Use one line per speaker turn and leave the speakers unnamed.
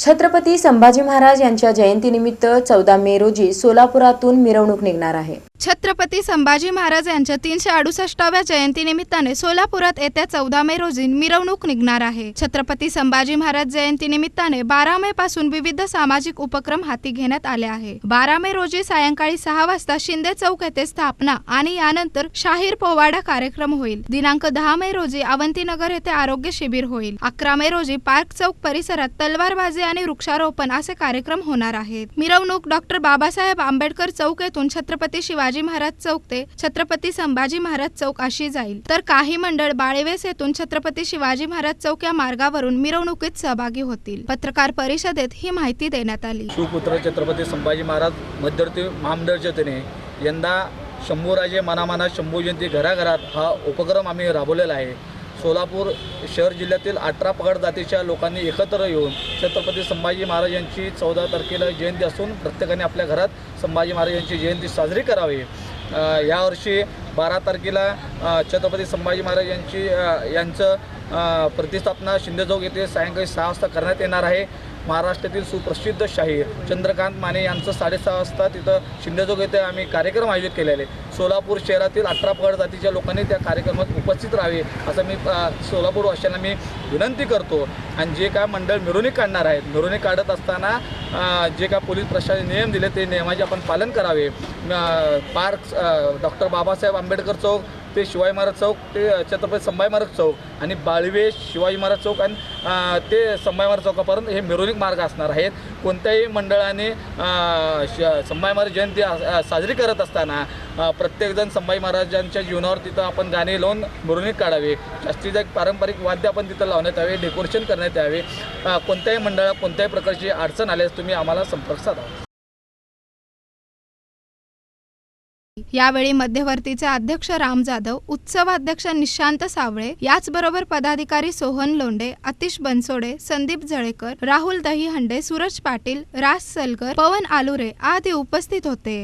छत्रपती संभाजी महाराज यांच्या जयंतीनिमित्त चौदा मे रोजी सोलापुरातून मिरवणूक निघणार आहे.
छत्रपती संभाजी महाराज यांच्या तीनशे अडुसष्टाव्या जयंतीनिमित्ताने सोलापुरात येत्या चौदा मे रोजी मिरवणूक निघणार आहे. छत्रपती संभाजी महाराज जयंतीनिमित्ताने बारा मे पासून विविध सामाजिक उपक्रम हाती घेण्यात आले आहे. बारा मे रोजी सायंकाळी सहा वाजता शिंदे चौक येथे स्थापना आणि यानंतर शाहीर पोवाडा कार्यक्रम होईल. दिनांक दहा मे रोजी अवंतीनगर येथे आरोग्य शिबिर होईल. अकरा मे रोजी पार्क चौक परिसरात तलवारबाजी आणि वृक्षारोपण असे कार्यक्रम होणार आहेत. मिरवणूक डॉक्टर बाबासाहेब आंबेडकर चौक येथून छत्रपती शिवाजी महाराज चौक ते छत्रपती संभाजी महाराज चौक अशी जाईल. तर काही मंडळ बाळेवेस येथून छत्रपती शिवाजी महाराज चौक या मार्गावरून मिरवणुकीत सहभागी होतील. पत्रकार परिषदेत ही माहिती देण्यात आली.
शिवपुत्र छत्रपती संभाजी महाराज मध्यवर्ती महामंडळाच्या वतीने यंदा शंभूराजे मनामना शंभू जयंती घराघरात हा उपक्रम आम्ही राबवलेला आहे. सोलापूर शहर जिल्ह्यातील अठरा पगड जातीच्या लोकांनी एकत्र येऊन छत्रपती संभाजी महाराज यांची चौदा तारखेला जयंती असून प्रत्येकाने आपल्या घरात संभाजी महाराज यांची जयंती साजरी करावी. यावर्षी बारा तारखेला छत्रपती संभाजी महाराज यांची यांचं प्रतिस्थापना शिंदेचौक येथे सायंकाळी सहा वाजता करण्यात येणार आहे. महाराष्ट्रातील सुप्रसिद्ध शाहीर चंद्रकांत माने यांचं साडेसहा वाजता तिथं शिंदेचौक येथे आम्ही कार्यक्रम आयोजित केलेले. सोलापूर शहरातील अठरा पगड जातीच्या लोकांनी त्या कार्यक्रमात उपस्थित राहावे असं मी सोलापूरवासियांना मी विनंती करतो. आणि जे काय मंडळ मिरवणूक काढणार आहेत मिरवणूक काढत असताना जे काय पोलीस प्रशासन नियम दिले ते नियमाचे आपण पालन करावे. पार्क डॉक्टर बाबासाहेब आंबेडकर चौक ते शिवाजी महाराज चौक ते छत्रपती संभाजी महाराज चौक आणि बाळवे शिवाजी महाराज चौक आणि ते संभाजी महाराज चौकापर्यंत हे मिरवणूक मार्ग असणार आहेत. कोणत्याही मंडळाने संभाजी महाराज जयंती साजरी करत असताना प्रत्येकजण संभाजी महाराजांच्या जीवनावर तिथं आपण गाणे लावून मिरवणूक काढावे. जास्तीत जास्त पारंपरिक वाद्य आपण तिथं लावण्यात यावे डेकोरेशन करण्यात यावे. कोणत्याही मंडळात कोणत्याही प्रकारची अडचण आल्यास तुम्ही आम्हाला संपर्क साधावा
यावेळी मध्यवर्तीचे अध्यक्ष राम जाधव उत्सवाध्यक्ष निशांत सावळे याचबरोबर पदाधिकारी सोहन लोंडे अतिश बनसोडे संदीप जळेकर राहुल दहीहंडे सूरज पाटील राज सलगर पवन आलुरे आदी उपस्थित होते.